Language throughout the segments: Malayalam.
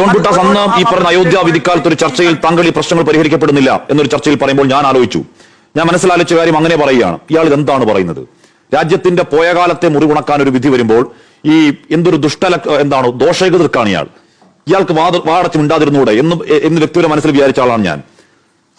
ജോൺ ബുട്ടാസ് അന്ന് ഈ പറഞ്ഞ അയോധ്യ വിധിക്കാലത്ത് ഒരു ചർച്ചയിൽ താങ്കൾ ഈ പ്രശ്നങ്ങൾ പരിഹരിക്കപ്പെടുന്നില്ല എന്നൊരു ചർച്ചയിൽ പറയുമ്പോൾ ഞാൻ ആലോചിച്ചു. ഞാൻ മനസ്സിലാലോചിച്ച കാര്യം അങ്ങനെ പറയുകയാണ്. ഇയാൾ എന്താണ് പറയുന്നത്? രാജ്യത്തിന്റെ പോയ കാലത്തെ മുറിവുണക്കാൻ ഒരു വിധി വരുമ്പോൾ ഈ എന്തൊരു ദുഷ്ടല എന്താണ് ദോഷകൃതർക്കാണ് ഇയാൾ. ഇയാൾക്ക് വാദ വാടച്ച് മിണ്ടാതിരുന്നൂടെ എന്ന് എന്ന് വ്യക്തിയുടെ മനസ്സിൽ വിചാരിച്ച ആളാണ് ഞാൻ.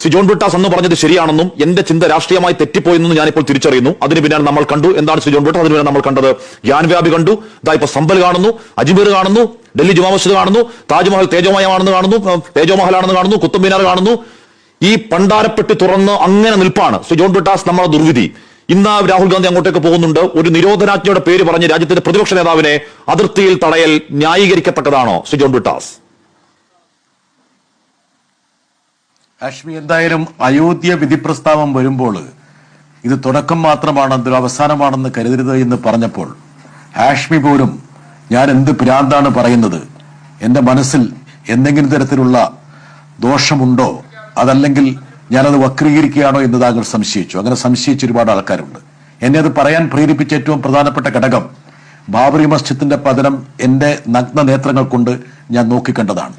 ശ്രീ ജോൺ ബ്രിട്ടാസ് അന്ന് പറഞ്ഞത് ശരിയാണെന്നും എന്റെ ചിന്ത രാഷ്ട്രീയമായി തെറ്റിപ്പോയെന്നും ഞാനിപ്പോൾ തിരിച്ചറിയുന്നു. അതിന് പിന്നാലെ നമ്മൾ കണ്ടു. എന്താണ് ശ്രീ ജോൺ ബ്രിട്ടാസ് അതിന് പിന്നാലെ നമ്മൾ കണ്ടത് ഗ്യാൻവ്യാപി കണ്ടു. ഇതാ ഇപ്പൊ സമ്പൽ കാണുന്നു അജ്മീർ കാണുന്നു ഡൽഹി ജുമാ മസ്ജിദ് കാണുന്നു താജ്മഹൽ തേജോമയമാണെന്ന് കാണുന്നു തേജോമഹലാണെന്ന് കാണുന്നു കുത്തബ് മിനാർ കാണുന്നു. ഈ പണ്ടാരപ്പെട്ടി തുറന്ന് അങ്ങനെ നിൽപ്പാണ്. സോ ജോൺ ബ്രിട്ടാസ് നമ്മുടെ ദുർവിധി. ഇന്ന് രാഹുൽ ഗാന്ധി അങ്ങോട്ടേക്ക് പോകുന്നുണ്ട്. ഒരു നിരോധനാജ്ഞയുടെ പേര് പറഞ്ഞ് രാജ്യത്തിന്റെ പ്രതിപക്ഷ നേതാവിനെ അതിർത്തിയിൽ തടയൽ ന്യായീകരിക്കത്തക്കതാണോ സി ജോൺ ബ്രിട്ടാസ് കാശ്മീർ എന്തായാലും അയോധ്യ വിധി പ്രസ്താവം വരുമ്പോൾ ഇത് തുടക്കം മാത്രമാണ് അതൊരു അവസാനമാണെന്ന് കരുതരുത് എന്ന് പറഞ്ഞപ്പോൾ ഹാഷ്മി പോലും ഞാൻ എന്ത് ഭ്രാന്താണ് പറയുന്നത്? എന്റെ മനസ്സിൽ എന്തെങ്കിലും തരത്തിലുള്ള ദോഷമുണ്ടോ? അതല്ലെങ്കിൽ ഞാനത് വക്രീകരിക്കുകയാണോ എന്ന് താങ്കൾ സംശയിച്ചു. അങ്ങനെ സംശയിച്ച ഒരുപാട് ആൾക്കാരുണ്ട്. എന്നെ അത് പറയാൻ പ്രേരിപ്പിച്ച ഏറ്റവും പ്രധാനപ്പെട്ട ഘടകം ബാബറി മസ്ജിദിന്റെ പതനം എന്റെ നഗ്ന നേത്രങ്ങൾ കൊണ്ട് ഞാൻ നോക്കിക്കണ്ടതാണ്.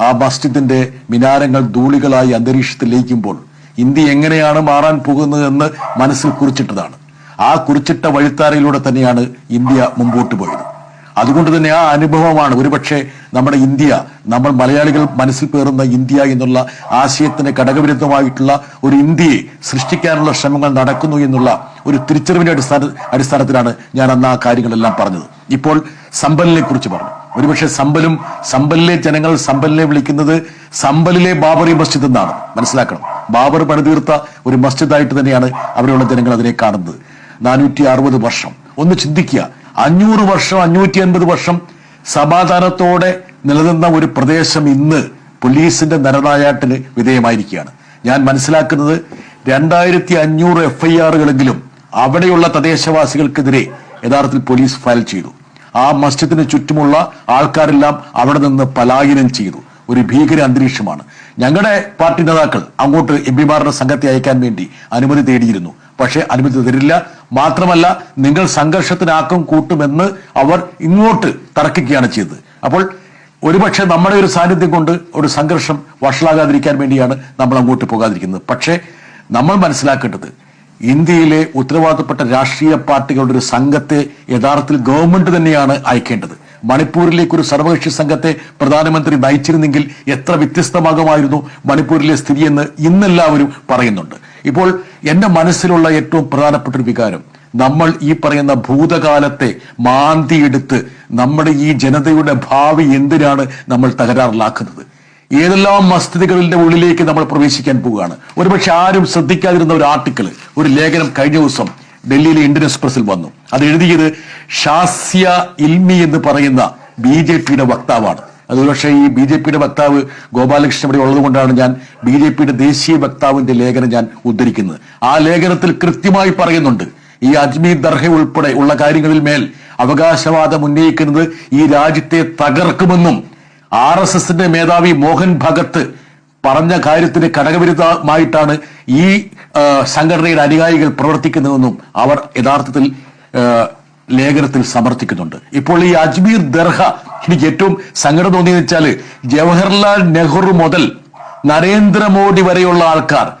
ആ മസ്ജിദിന്റെ മിനാരങ്ങൾ ധൂളികളായി അന്തരീക്ഷത്തിൽ ലയിക്കുമ്പോൾ ഇന്ത്യ എങ്ങനെയാണ് മാറാൻ പോകുന്നത് എന്ന് മനസ്സിൽ കുറിച്ചിട്ടതാണ്. ആ കുറിച്ചിട്ട വഴിത്താരയിലൂടെ തന്നെയാണ് ഇന്ത്യ മുമ്പോട്ട് പോയത്. അതുകൊണ്ട് തന്നെ ആ അനുഭവമാണ്. ഒരുപക്ഷെ നമ്മുടെ ഇന്ത്യ നമ്മൾ മലയാളികൾ മനസ്സിൽ പേറുന്ന ഇന്ത്യ എന്നുള്ള ആശയത്തിന് ഘടകവിരുദ്ധമായിട്ടുള്ള ഒരു ഇന്ത്യയെ സൃഷ്ടിക്കാനുള്ള ശ്രമങ്ങൾ നടക്കുന്നു എന്നുള്ള ഒരു തിരിച്ചറിവിന്റെ അടിസ്ഥാന അടിസ്ഥാനത്തിലാണ് ഞാൻ അന്ന് ആ കാര്യങ്ങളെല്ലാം പറഞ്ഞത്. ഇപ്പോൾ സമ്പലിനെ കുറിച്ച് പറഞ്ഞു. ഒരുപക്ഷെ സമ്പലും സമ്പലിലെ ജനങ്ങൾ സമ്പലിനെ വിളിക്കുന്നത് സമ്പലിലെ ബാബറി മസ്ജിദ് എന്നാണ്. മനസ്സിലാക്കണം. ബാബർ പണിതീർത്ത ഒരു മസ്ജിദായിട്ട് തന്നെയാണ് അവിടെയുള്ള ജനങ്ങൾ അതിനെ കാണുന്നത്. നാനൂറ്റി അറുപത് വർഷം. ഒന്ന് ചിന്തിക്കുക. അഞ്ഞൂറ് വർഷം അഞ്ഞൂറ്റി അൻപത് വർഷം സമാധാനത്തോടെ നിലനിന്ന ഒരു പ്രദേശം ഇന്ന് പോലീസിന്റെ നരനായാട്ടിന് വിധേയമായിരിക്കുകയാണ്. ഞാൻ മനസ്സിലാക്കുന്നത് രണ്ടായിരത്തി അഞ്ഞൂറ് എഫ് ഐ ആറുകളെങ്കിലും അവിടെയുള്ള തദ്ദേശവാസികൾക്കെതിരെ യഥാർത്ഥത്തിൽ പോലീസ് ഫയൽ ചെയ്തു. ആ മസ്ജിദിന് ചുറ്റുമുള്ള ആൾക്കാരെല്ലാം അവിടെ നിന്ന് പലായനം ചെയ്തു. ഒരു ഭീകര അന്തരീക്ഷമാണ്. ഞങ്ങളുടെ പാർട്ടി നേതാക്കൾ അങ്ങോട്ട് എം പിമാരുടെ സംഘത്തെ അയക്കാൻ വേണ്ടി അനുമതി തേടിയിരുന്നു. പക്ഷേ അനുമതി തരില്ല മാത്രമല്ല നിങ്ങൾ സംഘർഷത്തിനാക്കം കൂട്ടുമെന്ന് അവർ ഇങ്ങോട്ട് തർക്കിക്കുകയാണ് ചെയ്തത്. അപ്പോൾ ഒരുപക്ഷെ നമ്മുടെ ഒരു സാന്നിധ്യം കൊണ്ട് ഒരു സംഘർഷം വഷളാകാതിരിക്കാൻ വേണ്ടിയാണ് നമ്മൾ അങ്ങോട്ട് പോകാതിരിക്കുന്നത്. പക്ഷേ നമ്മൾ മനസ്സിലാക്കേണ്ടത് ഇന്ത്യയിലെ ഉത്തരവാദിത്തപ്പെട്ട രാഷ്ട്രീയ പാർട്ടികളുടെ ഒരു സംഘത്തെ യഥാർത്ഥത്തിൽ ഗവൺമെന്റ് തന്നെയാണ് അയക്കേണ്ടത്. മണിപ്പൂരിലേക്ക് ഒരു സർവകക്ഷി സംഘത്തെ പ്രധാനമന്ത്രി നയിച്ചിരുന്നെങ്കിൽ എത്ര വ്യത്യസ്തമാകുമായിരുന്നു മണിപ്പൂരിലെ സ്ഥിതിയെന്ന് ഇന്നെല്ലാവരും പറയുന്നുണ്ട്. ഇപ്പോൾ എന്റെ മനസ്സിലുള്ള ഏറ്റവും പ്രധാനപ്പെട്ട ഒരു വികാരം നമ്മൾ ഈ പറയുന്ന ഭൂതകാലത്തെ മാന്തിയെടുത്ത് നമ്മുടെ ഈ ജനതയുടെ ഭാവി എന്തിനാണ് നമ്മൾ തകരാറിലാക്കുന്നത്? ഏതെല്ലാം മസ്തികളിന്റെ ഉള്ളിലേക്ക് നമ്മൾ പ്രവേശിക്കാൻ പോവുകയാണ്? ഒരുപക്ഷെ ആരും ശ്രദ്ധിക്കാതിരുന്ന ഒരു ആർട്ടിക്കിൾ ഒരു ലേഖനം കഴിഞ്ഞ ദിവസം ഡൽഹിയിലെ ഇന്ത്യൻ എക്സ്പ്രസിൽ വന്നു. അത് എഴുതിയത് ഷാസ്യ ഇൽമി എന്ന് പറയുന്ന ബി ജെ പിയുടെ വക്താവാണ്. അത് പക്ഷേ ഈ ബി ജെ പിയുടെ വക്താവ് ഗോപാലകൃഷ്ണൻ ഇവിടെ ഉള്ളതുകൊണ്ടാണ് ഞാൻ ബി ജെ പിയുടെ ദേശീയ വക്താവിന്റെ ലേഖനം ഞാൻ ഉദ്ധരിക്കുന്നത്. ആ ലേഖനത്തിൽ കൃത്യമായി പറയുന്നുണ്ട് ഈ അജ്മീർ ദർഹ ഉൾപ്പെടെ ഉള്ള കാര്യങ്ങളിൽ മേൽ അവകാശവാദം ഉന്നയിക്കുന്നത് ഈ രാജ്യത്തെ തകർക്കുമെന്നും ആർ എസ് എസിന്റെ മേധാവി മോഹൻ ഭഗത്ത് പറഞ്ഞ കാര്യത്തിന് ഘടകവിരുദ്ധമായിട്ടാണ് ഈ സംഘടനയുടെ അനുയായികൾ പ്രവർത്തിക്കുന്നതെന്നും അവർ യഥാർത്ഥത്തിൽ ലേഖനത്തിൽ സമർത്ഥിക്കുന്നുണ്ട്. ഇപ്പോൾ ഈ അജ്മീർ ദർഹ എനിക്ക് ഏറ്റവും സങ്കടം തോന്നിയെന്ന് വെച്ചാൽ ജവഹർലാൽ നെഹ്റു മുതൽ നരേന്ദ്രമോദി വരെയുള്ള ആൾക്കാർ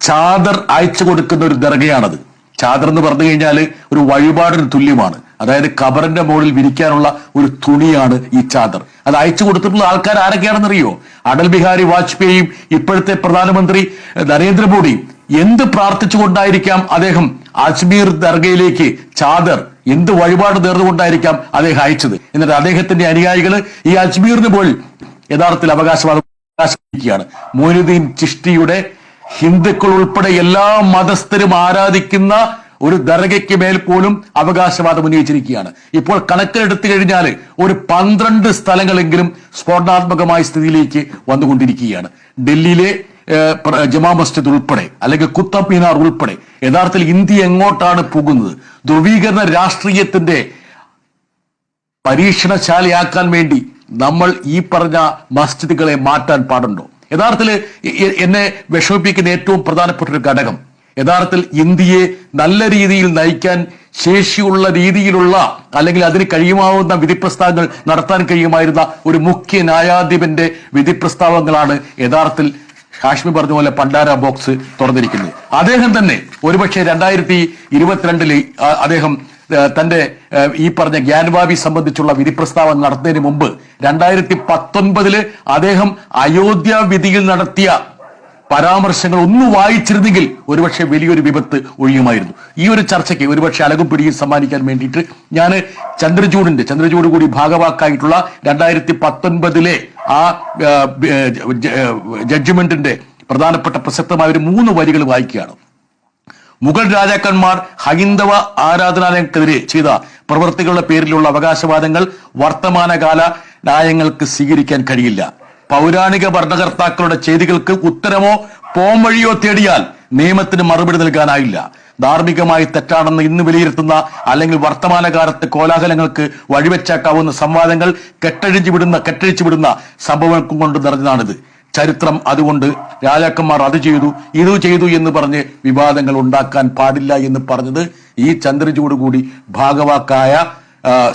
ചാദർ അയച്ചു കൊടുക്കുന്ന ഒരു ദർഗയാണത്. ചാദർ എന്ന് പറഞ്ഞു കഴിഞ്ഞാൽ ഒരു വഴിപാടിന് തുല്യമാണ്. അതായത് കബറിന്റെ മുകളിൽ വിരിക്കാനുള്ള ഒരു തുണിയാണ് ഈ ചാദർ. അത് അയച്ചു കൊടുത്തിട്ടുള്ള ആൾക്കാർ ആരൊക്കെയാണെന്നറിയോ? അടൽ ബിഹാരി വാജ്പേയിയും ഇപ്പോഴത്തെ പ്രധാനമന്ത്രി നരേന്ദ്രമോദിയും. എന്ത് പ്രാർത്ഥിച്ചുകൊണ്ടായിരിക്കാം അദ്ദേഹം അജ്മീർ ദർഗയിലേക്ക് ചാദർ എന്ത് വഴിപാട് നേർന്നുകൊണ്ടായിരിക്കാം അദ്ദേഹം അയച്ചത്? എന്നിട്ട് അദ്ദേഹത്തിന്റെ അനുയായികൾ ഈ അജ്മീറിന് പോലും യഥാർത്ഥത്തിൽ അവകാശവാദം അവകാശിക്കുകയാണ്. മൊയ്നുദ്ദീൻ ചിഷ്ടിയുടെ ഹിന്ദുക്കൾ ഉൾപ്പെടെ എല്ലാ മതസ്ഥരും ആരാധിക്കുന്ന ഒരു ദർഗയ്ക്ക് മേൽ പോലും അവകാശവാദം ഉന്നയിച്ചിരിക്കുകയാണ്. ഇപ്പോൾ കണക്കിലെടുത്തു കഴിഞ്ഞാൽ ഒരു പന്ത്രണ്ട് സ്ഥലങ്ങളെങ്കിലും സ്ഫോടനാത്മകമായ സ്ഥിതിയിലേക്ക് വന്നുകൊണ്ടിരിക്കുകയാണ്. ഡൽഹിയിലെ ജമാ മസ്ജിദ് ഉൾപ്പെടെ അല്ലെങ്കിൽ കുത്തബ് മിനാർ ഉൾപ്പെടെ യഥാർത്ഥത്തിൽ ഇന്ത്യ എങ്ങോട്ടാണ് പോകുന്നത്? ധ്രുവീകരണ രാഷ്ട്രീയത്തിന്റെ പരീക്ഷണശാലയാക്കാൻ വേണ്ടി നമ്മൾ ഈ പറഞ്ഞ മസ്ജിദുകളെ മാറ്റാൻ പാടുണ്ടോ? യഥാർത്ഥത്തിൽ എന്നെ വിഷമിപ്പിക്കുന്ന ഏറ്റവും പ്രധാനപ്പെട്ട ഒരു ഘടകം യഥാർത്ഥത്തിൽ ഇന്ത്യയെ നല്ല രീതിയിൽ നയിക്കാൻ ശേഷിയുള്ള രീതിയിലുള്ള അല്ലെങ്കിൽ അതിന് കഴിയുമാവുന്ന വിധിപ്രസ്താവങ്ങൾ നടത്താൻ കഴിയുമായിരുന്ന ഒരു മുഖ്യ ന്യായാധിപന്റെ വിധിപ്രസ്താവങ്ങളാണ് യഥാർത്ഥത്തിൽ കാശ്മീർ പറഞ്ഞ പോലെ പണ്ടാര ബോക്സ് തുറന്നിരിക്കുന്നത് അദ്ദേഹം തന്നെ ഒരുപക്ഷെ രണ്ടായിരത്തി ഇരുപത്തിരണ്ടിൽ അദ്ദേഹം തന്റെ ഈ പറഞ്ഞ ഗ്യാൻവാബി സംബന്ധിച്ചുള്ള വിധി പ്രസ്താവന നടത്തുന്നതിന് മുമ്പ് രണ്ടായിരത്തി പത്തൊൻപതിൽ അദ്ദേഹം അയോധ്യ വിധിയിൽ നടത്തിയ പരാമർശങ്ങൾ ഒന്ന് വായിച്ചിരുന്നെങ്കിൽ ഒരുപക്ഷെ വലിയൊരു വിപത്ത് ഒഴിയുമായിരുന്നു. ഈ ഒരു ചർച്ചയ്ക്ക് ഒരുപക്ഷെ അലകും പിടിയും സമ്മാനിക്കാൻ വേണ്ടിയിട്ട് ഞാൻ ചന്ദ്രചൂഡിന്റെ ചന്ദ്രചൂട് കൂടി ഭാഗവാക്കായിട്ടുള്ള രണ്ടായിരത്തി പത്തൊൻപതിലെ ആ ആ, ജഡ്ജ്മെന്റിന്റെ പ്രധാനപ്പെട്ട പ്രസക്തമായ ഒരു മൂന്ന് വരികൾ വായിക്കുകയാണ്. മുഗൾ രാജാക്കന്മാർ ഹൈന്ദവ ആരാധനാലയങ്ങൾക്കെതിരെ ചെയ്ത പ്രവൃത്തികളുടെ പേരിലുള്ള അവകാശവാദങ്ങൾ വർത്തമാനകാല ന്യായങ്ങൾക്ക് സ്വീകരിക്കാൻ കഴിയില്ല. പൗരാണിക ഭരണകർത്താക്കളുടെ ചെയ്തികൾക്ക് ഉത്തരമോ പോംവഴിയോ തേടിയാൽ നിയമത്തിന് മറുപടി നൽകാനായില്ല. ധാർമ്മികമായി തെറ്റാണെന്ന് ഇന്ന് വിലയിരുത്തുന്ന അല്ലെങ്കിൽ വർത്തമാനകാലത്ത് കോലാഹലങ്ങൾക്ക് വഴിവെച്ചാക്കാവുന്ന സംവാദങ്ങൾ കെട്ടഴിച്ചു വിടുന്ന കെട്ടഴിച്ചു വിടുന്ന സംഭവങ്ങൾക്കും കൊണ്ട് നിറഞ്ഞതാണിത്. ചരിത്രം അതുകൊണ്ട് രാജാക്കന്മാർ അത് ചെയ്തു ഇത് ചെയ്തു എന്ന് പറഞ്ഞ് വിവാദങ്ങൾ ഉണ്ടാക്കാൻ പാടില്ല എന്ന് പറഞ്ഞത് ഈ ചന്ദ്രചൂട് കൂടി ഭാഗവാക്കായ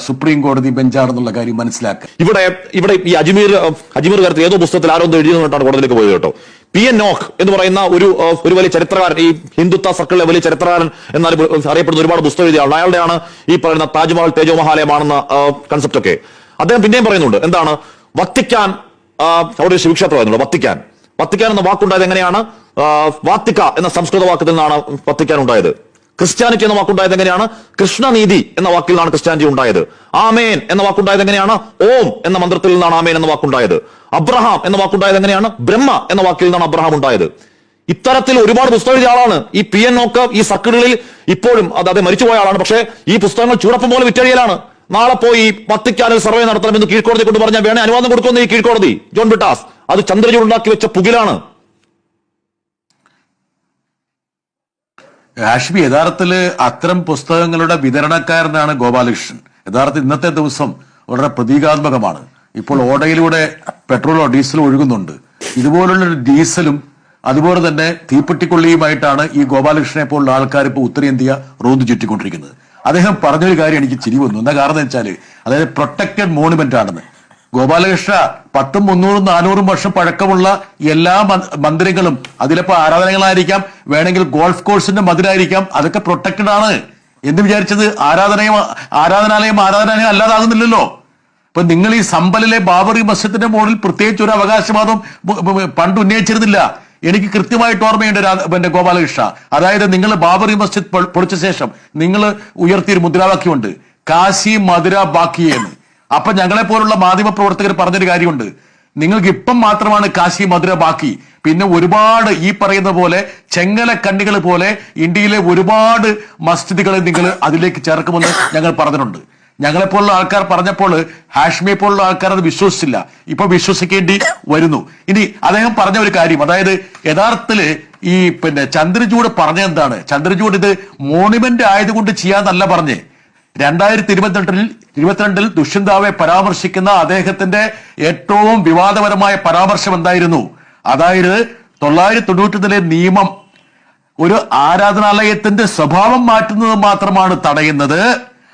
സുപ്രീം കോടതി ബെഞ്ചാണെന്നുള്ള കാര്യം മനസ്സിലാക്കുക. ഇവിടെ ഇവിടെ ഈ അജ്മീർ അജ്മീർ കാലത്ത് ഏതോ പുസ്തകത്തിൽ ആരോ എഴുതി എഴുതിയെന്നിട്ടാണ് കോടതിയിലേക്ക് പോയത് കേട്ടോ. പി. എൻ. നോക്ക് എന്ന് പറയുന്ന ഒരു ഒരു വലിയ ചരിത്രകാരൻ ഈ ഹിന്ദുത്വ സർക്കിളിലെ വലിയ ചരിത്രകാരൻ എന്നാൽ അറിയപ്പെടുന്ന ഒരുപാട് പുസ്തകം എഴുതിയാണ് അയാളുടെയാണ് ഈ പറയുന്ന താജ്മഹൽ തേജോ മഹാലയമാണെന്ന കൺസെപ്റ്റ് ഒക്കെ. അദ്ദേഹം പിന്നെയും പറയുന്നുണ്ട് എന്താണ്? വത്തിക്കാൻ അവിടെ ഒരു ശിവക്ഷേത്രം ആയിരുന്നുള്ളൂ വത്തിക്കാൻ. വത്തിക്കാൻ എന്ന വാക്കുണ്ടായത് എങ്ങനെയാണ്? വാത്തിക്ക എന്ന സംസ്കൃത വാക്കത്തിൽ നിന്നാണ് വത്തിക്കാൻ ഉണ്ടായത്. ക്രിസ്ത്യാനിറ്റി എന്ന വാക്കുണ്ടായത് എങ്ങനെയാണ്? കൃഷ്ണനീതി എന്ന വാക്കിൽ നിന്നാണ് ക്രിസ്ത്യാനിറ്റി ഉണ്ടായത്. ആമേൻ എന്ന വാക്കുണ്ടായത് എങ്ങനെയാണ്? ഓം എന്ന മന്ത്രത്തിൽ നിന്നാണ് ആമേൻ എന്ന വാക്കുണ്ടായത്. അബ്രഹാം എന്ന വാക്കുണ്ടായത് എങ്ങനെയാണ്? ബ്രഹ്മ എന്ന വാക്കിൽ നിന്നാണ് അബ്രഹാം ഉണ്ടായത്. ഇത്തരത്തിൽ ഒരുപാട് പുസ്തകം എഴുതിയ ആളാണ്. ഈ പി എൻ നോക്ക് ഈ സർക്കിളുകളിൽ ഇപ്പോഴും അത് അത് മരിച്ചുപോയ ആളാണ്. പക്ഷേ ഈ പുസ്തകങ്ങൾ ചൂടപ്പം പോലെ വിറ്റഴിയലാണ്. നാളെ പോയി പത്തിക്കാനിൽ സർവേ നടത്തണമെന്ന് കീഴ്ക്കോടതി കൊണ്ട് പറഞ്ഞാൽ വേണേ അനുവാദം കൊടുക്കുമെന്ന് ഈ കീഴ്ക്കോടതി. ജോൺ ബിട്ടാസ്. അത് ചന്ദ്രചൂടുണ്ടാക്കി വെച്ച പുകിലാണ്. ഹാഷ്മി യഥാർത്ഥത്തിൽ അത്തരം പുസ്തകങ്ങളുടെ വിതരണക്കാരനാണ് ഗോപാലകൃഷ്ണൻ. യഥാർത്ഥ ഇന്നത്തെ ദിവസം വളരെ പ്രതീകാത്മകമാണ്. ഇപ്പോൾ ഓടയിലൂടെ പെട്രോളോ ഡീസലോ ഒഴുകുന്നുണ്ട്. ഇതുപോലുള്ള ഡീസലും അതുപോലെ തന്നെ തീപ്പെട്ടിക്കൊള്ളിയുമായിട്ടാണ് ഈ ഗോപാലകൃഷ്ണനെ പോലുള്ള ആൾക്കാർ ഇപ്പോൾ ഉത്തരേന്ത്യ റോന്ത് ചുറ്റിക്കൊണ്ടിരിക്കുന്നത്. അദ്ദേഹം പറഞ്ഞൊരു കാര്യം എനിക്ക് ചിരി വന്നു. എന്താ കാരണം വെച്ചാൽ അതായത് പ്രൊട്ടക്റ്റഡ് മോണുമെന്റ് ആണെന്ന് ഗോപാലകൃഷ്ണ പത്തും മുന്നൂറും നാനൂറും വർഷം പഴക്കമുള്ള എല്ലാ മന്ദിരങ്ങളും അതിലിപ്പോ ആരാധനകളായിരിക്കാം വേണമെങ്കിൽ ഗോൾഫ് കോഴ്സിന്റെ മതിലായിരിക്കാം അതൊക്കെ പ്രൊട്ടക്റ്റഡ് ആണ്. എന്ന് വിചാരിച്ചത് ആരാധനയും ആരാധനാലയം ആരാധനാലയം അല്ലാതാകുന്നില്ലല്ലോ. ഇപ്പൊ നിങ്ങൾ ഈ സമ്പലിലെ ബാബറി മസ്ജിദിന്റെ മുകളിൽ പ്രത്യേകിച്ച് ഒരു അവകാശവാദം പണ്ട് ഉന്നയിച്ചിരുന്നില്ല. എനിക്ക് കൃത്യമായിട്ട് ഓർമ്മയുണ്ട് പിന്നെ ഗോപാലകൃഷ്ണ. അതായത് നിങ്ങൾ ബാബറി മസ്ജിദ് പൊളിച്ച ശേഷം നിങ്ങൾ ഉയർത്തിയൊരു മുദ്രാവാക്യമുണ്ട്. കാശി മധുര ബാക്കിയെന്ന്. അപ്പൊ ഞങ്ങളെ പോലുള്ള മാധ്യമ പ്രവർത്തകർ പറഞ്ഞൊരു കാര്യമുണ്ട്. നിങ്ങൾക്ക് ഇപ്പം മാത്രമാണ് കാശി മധുര ബാക്കി. പിന്നെ ഒരുപാട് ഈ പറയുന്ന പോലെ ചെങ്ങല കണ്ണികൾ പോലെ ഇന്ത്യയിലെ ഒരുപാട് മസ്ജിദുകളെ നിങ്ങൾ അതിലേക്ക് ചേർക്കുമെന്ന് ഞങ്ങൾ പറഞ്ഞിട്ടുണ്ട്. ഞങ്ങളെപ്പോലുള്ള ആൾക്കാർ പറഞ്ഞപ്പോൾ ഹാഷ്മിയെ പോലുള്ള ആൾക്കാർ അത് വിശ്വസിച്ചില്ല. ഇപ്പൊ വിശ്വസിക്കേണ്ടി വരുന്നു. ഇനി അദ്ദേഹം പറഞ്ഞ ഒരു കാര്യം അതായത് യഥാർത്ഥത്തിൽ ഈ പിന്നെ ചന്ദ്രചൂട് പറഞ്ഞ എന്താണ്? ചന്ദ്രചൂട് ഇത് മോണുമെന്റ് ആയതുകൊണ്ട് ചെയ്യാന്നല്ല പറഞ്ഞേ. രണ്ടായിരത്തി ഇരുപത്തിരണ്ടിൽ ഇരുപത്തിരണ്ടിൽ ദുഷ്യന്താവെ പരാമർശിക്കുന്ന അദ്ദേഹത്തിന്റെ ഏറ്റവും വിവാദപരമായ പരാമർശം എന്തായിരുന്നു? അതായത് തൊള്ളായിരത്തി തൊണ്ണൂറ്റിലെ നിയമം ഒരു ആരാധനാലയത്തിന്റെ സ്വഭാവം മാറ്റുന്നത് മാത്രമാണ് തടയുന്നത്.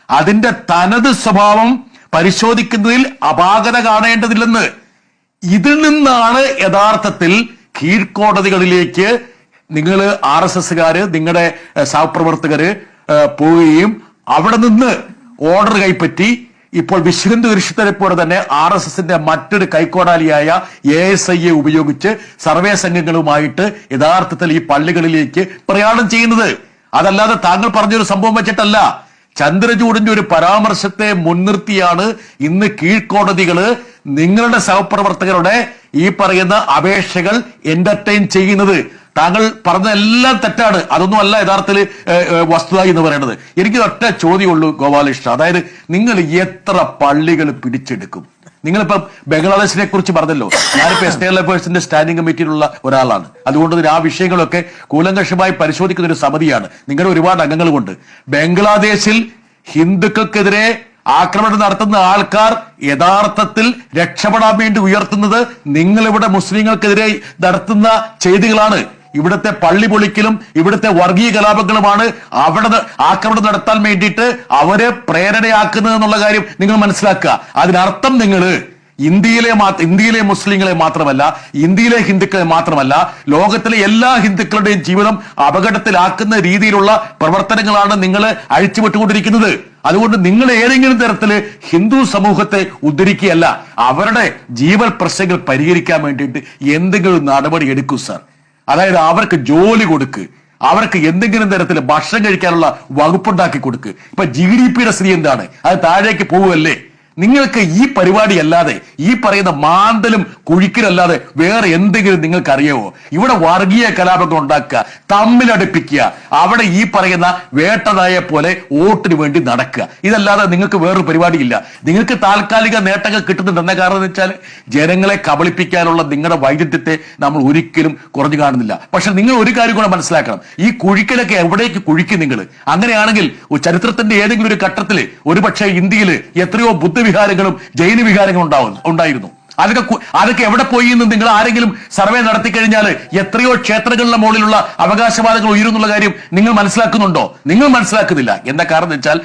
അതിന്റെ തനത് സ്വഭാവം പരിശോധിക്കുന്നതിൽ അപാകത കാണേണ്ടതില്ലെന്ന്. ഇതിൽ നിന്നാണ് യഥാർത്ഥത്തിൽ കീഴ്ക്കോടതികളിലേക്ക് നിങ്ങൾ ആർ എസ് എസ്സുകാര് നിങ്ങളുടെ സഹപ്രവർത്തകര് പോവുകയും അവിടെ നിന്ന് ഓർഡർ കൈപ്പറ്റി ഇപ്പോൾ വിശ്വഹിന്ദു പരിഷത്തിനെ പോലെ തന്നെ ആർ എസ് എസിന്റെ മറ്റൊരു കൈക്കോടാലിയായ എ എസ് ഐയെ ഉപയോഗിച്ച് സർവേ സംഘങ്ങളുമായിട്ട് യഥാർത്ഥത്തിൽ ഈ പള്ളികളിലേക്ക് പ്രയാണം ചെയ്യുന്നത്. അതല്ലാതെ താങ്കൾ പറഞ്ഞൊരു സംഭവം വെച്ചിട്ടല്ല. ചന്ദ്രചൂഡിന്റെ ഒരു പരാമർശത്തെ മുൻനിർത്തിയാണ് ഇന്ന് കീഴ്ക്കോടതികൾ നിങ്ങളുടെ സഹപ്രവർത്തകരുടെ ഈ പറയുന്ന അപേക്ഷകൾ എന്റർടൈൻ ചെയ്യുന്നത്. താങ്കൾ പറഞ്ഞതെല്ലാം തെറ്റാണ്. അതൊന്നുമല്ല യഥാർത്ഥത്തിൽ വസ്തുത എന്ന് പറയുന്നത് എനിക്ക് ഒറ്റ ചോദ്യമുള്ളൂ ഗോപാലകൃഷ്ണ. അതായത് നിങ്ങൾ എത്ര പള്ളികൾ പിടിച്ചെടുക്കും? നിങ്ങളിപ്പം ബംഗ്ലാദേശിനെ കുറിച്ച് പറഞ്ഞല്ലോ. ഞാനിപ്പോ എസ് ലേബേഴ്സിന്റെ സ്റ്റാൻഡിംഗ് കമ്മിറ്റിയിലുള്ള ഒരാളാണ്. അതുകൊണ്ട് തന്നെ ആ വിഷയങ്ങളൊക്കെ കൂലങ്കഷമായി പരിശോധിക്കുന്ന ഒരു സമിതിയാണ്. നിങ്ങളുടെ ഒരുപാട് അംഗങ്ങളുമുണ്ട് ബംഗ്ലാദേശിൽ ഹിന്ദുക്കൾക്കെതിരെ ആക്രമണം നടത്തുന്ന ആൾക്കാർ യഥാർത്ഥത്തിൽ രക്ഷപ്പെടാൻ വേണ്ടി ഉയർത്തുന്നത് നിങ്ങൾ ഇവിടെ മുസ്ലിങ്ങൾക്കെതിരെ നടത്തുന്ന ചെയ്തികളാണ്. ഇവിടുത്തെ പള്ളി പൊളിക്കലും ഇവിടുത്തെ വർഗീയ കലാപങ്ങളുമാണ് അവിടെ ആക്രമണം നടത്താൻ വേണ്ടിയിട്ട് അവരെ പ്രേരണയാക്കുന്നത് എന്നുള്ള കാര്യം നിങ്ങൾ മനസ്സിലാക്കുക. അതിനർത്ഥം നിങ്ങൾ ഇന്ത്യയിലെ ഇന്ത്യയിലെ മുസ്ലിങ്ങളെ മാത്രമല്ല ഇന്ത്യയിലെ ഹിന്ദുക്കളെ മാത്രമല്ല ലോകത്തിലെ എല്ലാ ഹിന്ദുക്കളുടെയും ജീവിതം അപകടത്തിലാക്കുന്ന രീതിയിലുള്ള പ്രവർത്തനങ്ങളാണ് നിങ്ങൾ അഴിച്ചുവിട്ടുകൊണ്ടിരിക്കുന്നത്. അതുകൊണ്ട് നിങ്ങൾ ഏതെങ്കിലും തരത്തിൽ ഹിന്ദു സമൂഹത്തെ ഉദ്ധരിക്കുകയല്ല അവരുടെ ജീവൽ പ്രശ്നങ്ങൾ പരിഹരിക്കാൻ വേണ്ടിയിട്ട് എന്തെങ്കിലും നടപടി എടുക്കൂ സർ. അതായത് അവർക്ക് ജോലി കൊടുക്ക് അവർക്ക് എന്തെങ്കിലും തരത്തിൽ ഭക്ഷണം കഴിക്കാനുള്ള വകുപ്പുണ്ടാക്കി കൊടുക്ക്. ഇപ്പൊ ജി ഡി പിയുടെ സ്ഥിതി എന്താണ്? അത് താഴേക്ക് പോവുമല്ലേ നിങ്ങൾക്ക് ഈ പരിപാടി അല്ലാതെ ഈ പറയുന്ന മാന്തലും കുഴിക്കലല്ലാതെ വേറെ എന്തെങ്കിലും നിങ്ങൾക്ക് അറിയാവോ ഇവിടെ വർഗീയ കലാപങ്ങൾ ഉണ്ടാക്കുക തമ്മിലടുപ്പിക്കുക അവിടെ ഈ പറയുന്ന വേട്ടനായ പോലെ വോട്ടിന് വേണ്ടി നടക്കുക. ഇതല്ലാതെ നിങ്ങൾക്ക് വേറൊരു പരിപാടിയില്ല. നിങ്ങൾക്ക് താൽക്കാലിക നേട്ടങ്ങൾ കിട്ടുന്നുണ്ട് എന്ന കാരണം വെച്ചാൽ ജനങ്ങളെ കബളിപ്പിക്കാനുള്ള നിങ്ങളുടെ വൈദ്യുത്യത്തെ നമ്മൾ ഒരിക്കലും കുറഞ്ഞു കാണുന്നില്ല. പക്ഷെ നിങ്ങൾ ഒരു കാര്യം കൂടെ മനസ്സിലാക്കണം. ഈ കുഴിക്കലൊക്കെ എവിടേക്ക് കുഴിക്കും നിങ്ങൾ? അങ്ങനെയാണെങ്കിൽ ചരിത്രത്തിന്റെ ഏതെങ്കിലും ഒരു ഘട്ടത്തിൽ ഒരുപക്ഷെ ഇന്ത്യയിൽ എത്രയോ ബുദ്ധവിഹാരങ്ങളും ജൈന വിഹാരങ്ങളും ഉണ്ടാവും ഉണ്ടായിരുന്നു. അതൊക്കെ അതൊക്കെ എവിടെ പോയി എന്ന് നിങ്ങൾ ആരെങ്കിലും സർവേ നടത്തി കഴിഞ്ഞാൽ എത്രയോ ക്ഷേത്രങ്ങളുടെ മുകളിലുള്ള അവകാശവാദങ്ങൾ ഉയരുന്നുള്ള കാര്യം നിങ്ങൾ മനസ്സിലാക്കുന്നുണ്ടോ? നിങ്ങൾ മനസ്സിലാക്കുന്നില്ല. എന്താ കാരണം വെച്ചാൽ